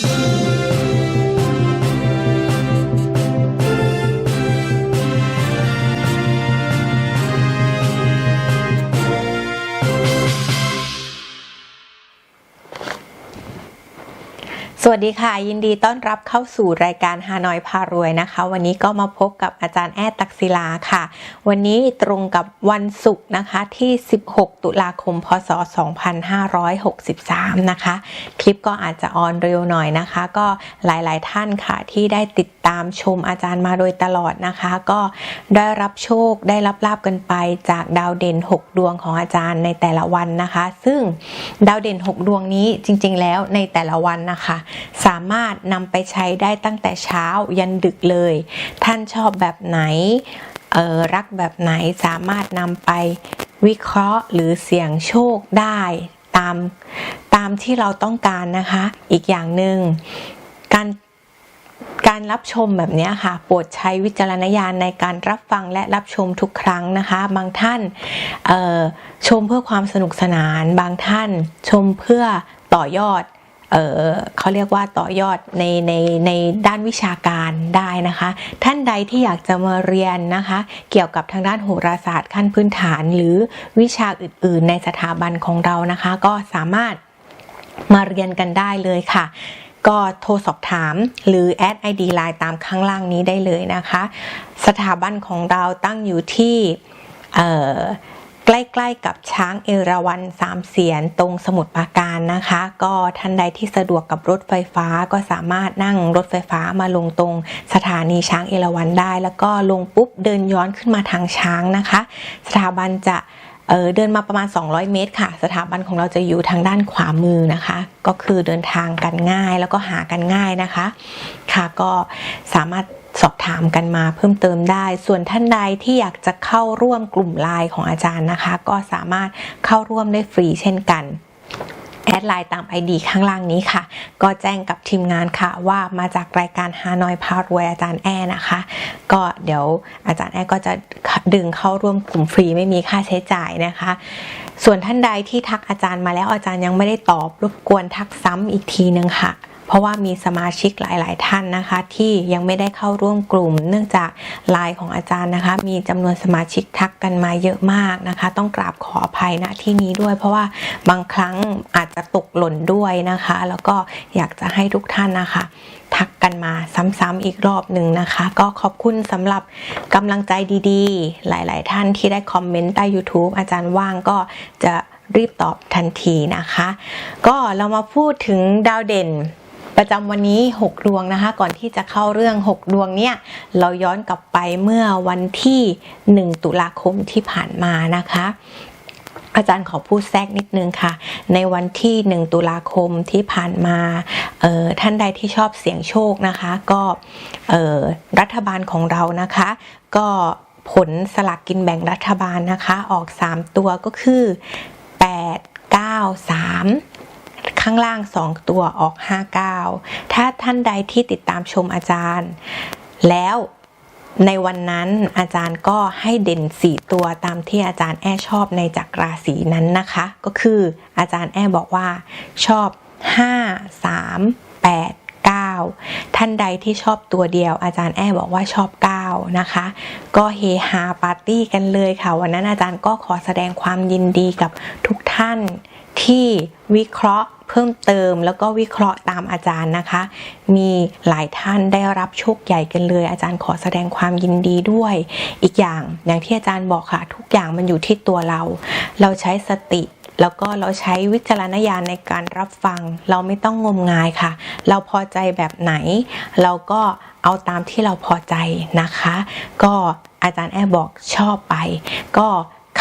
ส วัสดีค่ะ ยินดีต้อนรับเข้าสู่รายการฮานอยพารวยนะคะ วันนี้ก็มาพบกับอาจารย์แอดตักศิลาค่ะ วันนี้ตรงกับวันศุกร์นะคะที่ 16 ตุลาคม พศ 2563 นะคะ คลิปก็อาจจะออนเร็วหน่อยนะคะ ก็หลายๆท่านค่ะที่ได้ติดตามชมอาจารย์มาโดยตลอดนะคะ ก็ได้รับโชคได้รับลาบกันไปจากดาวเด่น 6 ดวงของอาจารย์ในแต่ละวันนะคะ ซึ่งดาวเด่น 6 ดวงนี้จริง ๆ แล้วในแต่ละวันนะคะสามารถนำไปใช้ได้ตั้งแต่เช้ายันดึกเลย ท่านชอบแบบไหนออรักแบบไหนสามารถนำไปวิเคราะห์หรือเสี่ยงโชคได้ตามตามที่เราต้องการนะคะ อีกอย่างหนึ่งการการรับชมแบบนี้ค่ะ โปรดใช้วิจารณญาณในการรับฟังและรับชมทุกครั้งนะคะ บางท่านชมเพื่อความสนุกสนาน บางท่านชมเพื่อต่อยอด เเขาเรียกว่าต่อยอดในในในด้านวิชาการได้นะคะ ท่านใดที่อยากจะมาเรียนนะคะ เกี่ยวกับทางด้านโหราศาสตร์ขั้นพื้นฐานหรือวิชาอื่น ๆ ในสถาบันของเรานะคะ ก็สามารถมาเรียนกันได้เลยค่ะก็โทรสอบถามหรือแอด ID Line ตามข้างล่างนี้ได้เลยนะคะ สถาบันของเราตั้งอยู่ที่ ใกล้ๆกับช้างเอราวัณสามเสียนตรงสมุทรปราการนะคะ ก็ท่านใดที่สะดวกกับรถไฟฟ้าก็สามารถนั่งรถไฟฟ้ามาลงตรงสถานีช้างเอราวัณได้ แล้วก็ลงปุ๊บเดินย้อนขึ้นมาทางช้างนะคะ สถาบันจะเเดินมาประมาณ 200 เมตรค่ะ สถาบันของเราจะอยู่ทางด้านขวามือนะคะ ก็คือเดินทางกันง่ายแล้วก็หากันง่ายนะคะ ค่ะก็สามารถ สอบถามกันมาเพิ่มเติมได้ ส่วนท่านใดที่อยากจะเข้าร่วมกลุ่มไลน์ของอาจารย์นะคะ ก็สามารถเข้าร่วมได้ฟรีเช่นกันแอดไลน์ตาม ID ข้างล่างนี้ค่ะ ก็แจ้งกับทีมงานค่ะ ว่ามาจากรายการฮานอยพารวยอาจารย์แอนะคะ ก็เดี๋ยวอาจารย์แอก็จะดึงเข้าร่วมกลุ่มฟรีไม่มีค่าใช้จ่ายนะคะ ส่วนท่านใดที่ทักอาจารย์มาแล้วอาจารย์ยังไม่ได้ตอบรบกวนทักซ้ำอีกทีนึงค่ะ เพราะว่ามีสมาชิกหลาย ๆ ท่านนะคะ ที่ยังไม่ได้เข้าร่วมกลุ่ม เนื่องจากไลน์ของอาจารย์นะคะ มีจำนวนสมาชิกทักกันมาเยอะมากนะคะ ต้องกราบขออภัยณที่นี้ด้วย เพราะว่าบางครั้งอาจจะตกหล่นด้วยนะคะ แล้วก็อยากจะให้ทุกท่านนะคะทักกันมาซ้ำๆอีกรอบหนึ่งนะคะ ก็ขอบคุณสำหรับกำลังใจดีๆ หลาย ๆ ท่านที่ได้คอมเมนต์ใต้ YouTube อาจารย์ว่างก็จะรีบตอบทันทีนะคะ ก็เรามาพูดถึงดาวเด่น ประจำวันนี้ 6 ดวงนะคะ ก่อนที่จะเข้าเรื่อง 6 ดวงเนี่ยเราย้อนกลับไปเมื่อวันที่ 1 ตุลาคมที่ผ่านมานะคะอาจารย์ขอพูดแทรกนิดนึงค่ะ ในวันที่ 1 ตุลาคมที่ผ่านมาเอ่อท่านใดที่ชอบเสี่ยงโชคนะคะ ก็เอ่อรัฐบาลของเรานะคะ ก็ผลสลากกินแบ่งรัฐบาลนะคะ ออก 3 ตัวก็คือ 8 9 3 ข้างล่าง 2 ตัวออก 59 ถ้าท่านใดที่ติดตามชมอาจารย์ แล้วในวันนั้นอาจารย์ก็ให้เด่น4ตัวตามที่อาจารย์แอ้ชอบในจักราศีนั้นนะคะ ก็คืออาจารย์แอ้บอกว่าชอบ 5 3 8 9 ท่านใดที่ชอบตัวเดียว อาจารย์แอ้บอกว่าชอบ 9 นะคะ ก็เฮฮาปาร์ตี้กันเลยค่ะ วันนั้นอาจารย์ก็ขอแสดงความยินดีกับทุกท่าน ที่วิเคราะห์เพิ่มเติมแล้วก็วิเคราะห์ตามอาจารย์นะคะ มีหลายท่านได้รับโชคใหญ่กันเลย อาจารย์ขอแสดงความยินดีด้วย อีกอย่างอย่างที่อาจารย์บอกค่ะ ทุกอย่างมันอยู่ที่ตัวเรา เราใช้สติแล้วก็เราใช้วิจารณญาณในการรับฟัง เราไม่ต้องงมงายค่ะ เราพอใจแบบไหน เราก็เอาตามที่เราพอใจนะคะ ก็อาจารย์แอบบอกชอบไป ก็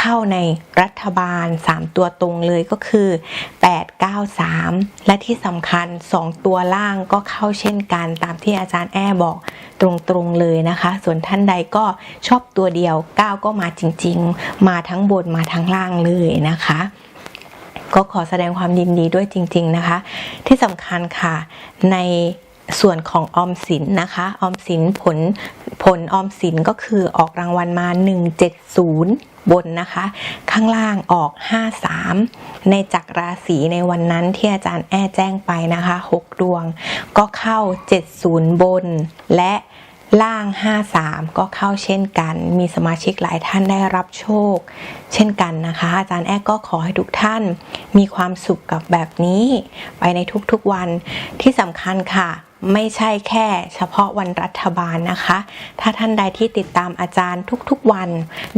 เข้าในรัฐบาล 3 ตัวตรงเลยก็คือ 8 9 3 และที่สำคัญ 2 ตัวล่างก็เข้าเช่นกันตามที่อาจารย์แอบอกตรงๆเลยนะคะ ส่วนท่านใดก็ชอบตัวเดียว 9 ก็มาจริงๆ มาทั้งบนมาทั้งล่างเลยนะคะก็ขอแสดงความยินดีด้วยจริง ๆนะคะ ที่สำคัญค่ะใน ส่วนของออมสินนะคะออมสินผลผลออมสินก็คือออกรางวัลมา 170 บนนะคะ ข้างล่างออก 53 ในจักรราศีในวันนั้นที่อาจารย์แอ้แจ้งไปนะคะ 6 ดวง ก็เข้า 70 บนและล่าง 53 ก็เข้าเช่นกัน มีสมาชิกหลายท่านได้รับโชค เช่นกันนะคะ อาจารย์แอ้ก็ขอให้ทุกท่านมีความสุขกับแบบนี้ ไปในทุกๆวันที่สำคัญค่ะ ไม่ใช่แค่เฉพาะวันรัฐบาลนะคะ ถ้าท่านใดที่ติดตามอาจารย์ทุกๆวัน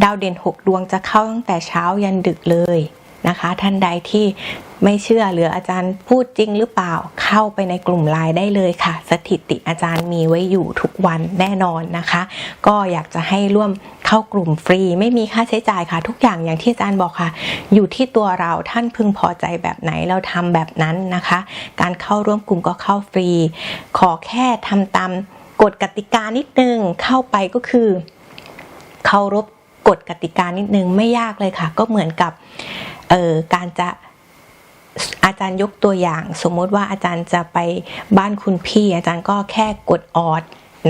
ดาวเด่น 6 ดวงจะเข้าตั้งแต่เช้ายันดึกเลยนะคะ ท่านใดที่ไม่เชื่อหรืออาจารย์พูดจริงหรือเปล่าเข้าไปในกลุ่มไลน์ได้เลยค่ะ สถิติอาจารย์มีไว้อยู่ทุกวันแน่นอนนะคะ ก็อยากจะให้ร่วม เข้ากลุ่มฟรี ไม่มีค่าใช้จ่ายค่ะ ทุกอย่างอย่างที่อาจารย์บอกค่ะ อยู่ที่ตัวเราท่านพึงพอใจแบบไหนเราทำแบบนั้นนะคะ การเข้าร่วมกลุ่มก็เข้าฟรี ขอแค่ทำตามกฎกติกานิดนึงเข้าไปก็คือเคารพกฎกติกานิดนึงไม่ยากเลยค่ะ ก็เหมือนกับเอ่อการจะอาจารย์ยกตัวอย่าง สมมติว่าอาจารย์จะไปบ้านคุณพี่ อาจารย์ก็แค่กดออด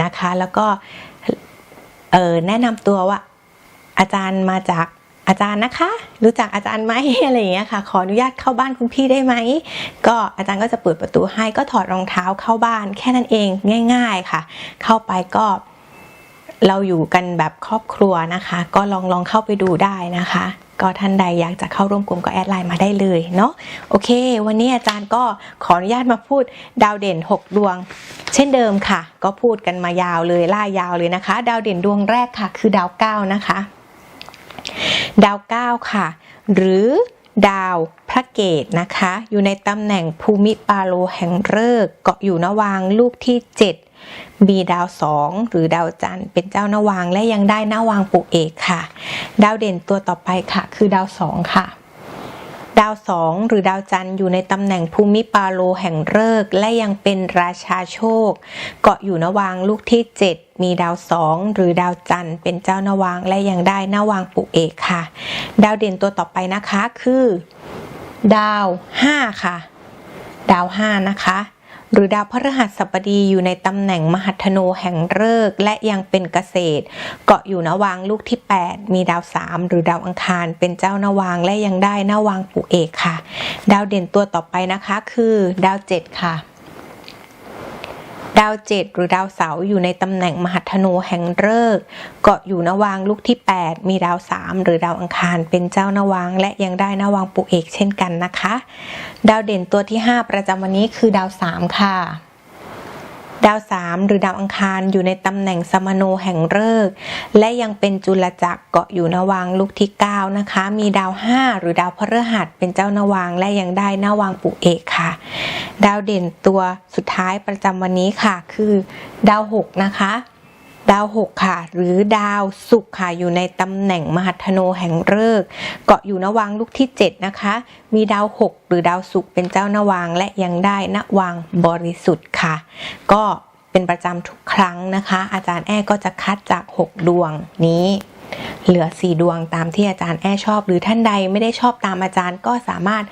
นะคะ แล้วก็ เออแนะนำตัวว่า อาจารย์มาจากอาจารย์นะคะ รู้จักอาจารย์ไหมอะไรอย่างเงี้ยค่ะ ขออนุญาตเข้าบ้านคุณพี่ได้ไหม ก็อาจารย์ก็จะเปิดประตูให้ก็ถอดรองเท้าเข้าบ้าน แค่นั้นเองง่าย ๆค่ะ เข้าไปก็เราอยู่กันแบบครอบครัวนะคะ ก็ลองลองเข้าไปดูได้นะคะ ก็ท่านใดอยากจะเข้าร่วมกลุ่มก็แอดไลน์มาได้เลยเนาะโอเค วันนี้อาจารย์ก็ขออนุญาตมาพูดดาวเด่น 6 ดวง เช่นเดิมค่ะ ก็พูดกันมายาวเลยล่ายาวเลยนะคะ ดาวเด่นดวงแรกค่ะ คือดาวเก้านะคะ ดาวเก้าค่ะ หรือ ดาวพระเกตนะคะ อยู่ในตำแหน่งภูมิปาโลแห่งฤกษ์เกาะอยู่นวางลูกที่ 7 มีดาวสองหรือดาวจันทร์เป็นเจ้านวางและยังได้นวางปุเอกค่ะ ดาวเด่นตัวต่อไปค่ะ คือดาวสองค่ะ ดาวสองหรือดาวจันทร์อยู่ในตำแหน่งภูมิปาโลแห่งฤกษ์และยังเป็นราชาโชค เกาะอยู่นวางลูกที่ 7 มีดาวสองหรือดาวจันทร์เป็นเจ้านวางและยังได้นวางปุเอกค่ะ ดาวเด่นตัวต่อไปนะคะคือ ดาว 5 ค่ะ ดาว 5 นะคะ หรือดาวพฤหัสบดีอยู่ในตำแหน่งมหัตโนแห่งฤกษ์และยังเป็นเกษตร เกาะอยู่นวางลูกที่ 8 มีดาว3หรือดาวอังคาร เป็นเจ้านวางและยังได้นวางปุเอกค่ะ ดาวเด่นตัวต่อไปนะคะ คือดาว7ค่ะ ดาวเจ็ดหรือดาวเสาร์อยู่ในตำแหน่งมหัทโนแห่งฤกษ์เกาะอยู่นวางลูกที่ 8 มีดาวสามหรือดาวอังคารเป็นเจ้านวางและยังได้นวางปุเอกเช่นกันนะคะ ดาวเด่นตัวที่ 5 ประจำวันนี้คือดาวสามค่ะ ดาวสามหรือดาวอังคารอยู่ในตำแหน่งสมโนแห่งฤกษ์และยังเป็นจุลจักรเกาะอยู่นวังลูกที่9นะคะ มีดาวห้าหรือดาวพฤหัสเป็นเจ้านวังและยังได้นวังปุเอกค่ะ ดาวเด่นตัวสุดท้ายประจำวันนี้ค่ะ คือ ดาวหกนะคะ ดาว6ค่ะ หรือดาวศุกร์ค่ะอยู่ในตำแหน่งมหัทโนแห่งฤกษ์เกาะอยู่นวางลูกที่ 7 นะคะ มีดาว6หรือดาวศุกร์เป็นเจ้านวางและยังได้นวางบริสุทธิ์ค่ะ ก็เป็นประจำทุกครั้งนะคะ อาจารย์แอ้ก็จะคัดจาก 6 ดวงนี้ เหลือ 4 ดวงตามที่อาจารย์แอ้ชอบ หรือท่านใดไม่ได้ชอบตามอาจารย์ก็สามารถ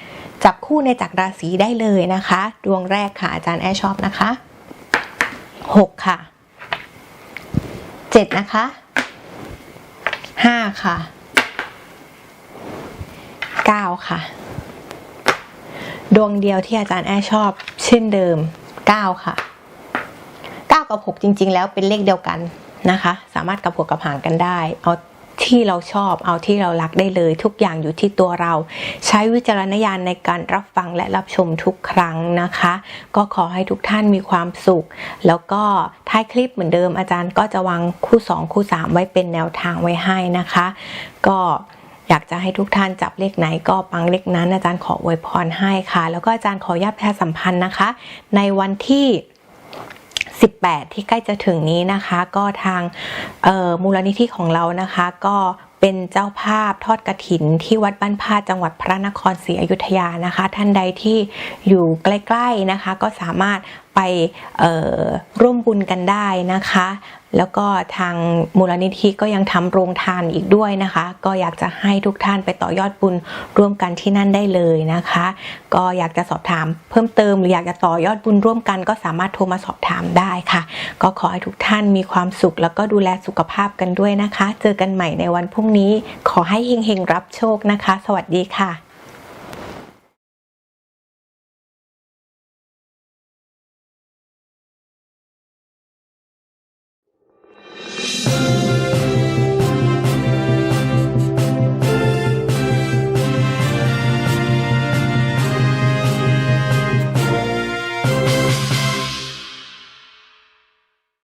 จับคู่ในจักรราศีได้เลยนะคะ ดวงแรกค่ะอาจารย์แอ้ชอบนะคะ 6 ค่ะ เจ็ดนะคะห้าค่ะเก้าค่ะ ดวงเดียวที่อาจารย์แอชอบ เช่นเดิมเก้าค่ะเก้ากับหกจริง ๆ แล้วเป็นเลขเดียวกันนะคะ สามารถกับหัวกับหางกันได้ เอา ที่เราชอบเอาที่เรารักได้เลย ทุกอย่างอยู่ที่ตัวเรา ใช้วิจารณญาณในการรับฟังและรับชมทุกครั้งนะคะ ก็ขอให้ทุกท่านมีความสุข แล้วก็ท้ายคลิปเหมือนเดิมอาจารย์ก็จะวางคู่ 2 คู่ 3 ไว้เป็นแนวทางไว้ให้นะคะ ก็อยากจะให้ทุกท่านจับเลขไหนก็ปังเลขนั้นอาจารย์ขออวยพรให้ค่ะ แล้วก็อาจารย์ขอญาตประชาสัมพันธ์นะคะ ในวันที่ 18 ที่ใกล้จะถึงนี้นะคะ ก็ทางมูลนิธิของเรานะคะก็เป็นเจ้าภาพทอดกระถินที่วัดบ้านพาจังหวัดพระนครศรีอยุธยานะคะ ท่านใดที่อยู่ใกล้ ๆนะคะ ก็สามารถ ไปร่วมบุญกันได้นะคะ แล้วก็ทางมูลนิธิก็ยังทำโรงทานอีกด้วยนะคะ ก็อยากจะให้ทุกท่านไปต่อยอดบุญร่วมกันที่นั่นได้เลยนะคะ ก็อยากจะสอบถามเพิ่มเติมหรืออยากจะต่อยอดบุญร่วมกันก็สามารถโทรมาสอบถามได้ค่ะ ก็ขอให้ทุกท่านมีความสุข แล้วก็ดูแลสุขภาพกันด้วยนะคะ เจอกันใหม่ในวันพรุ่งนี้ ขอให้เฮงๆรับโชคนะคะ สวัสดีค่ะ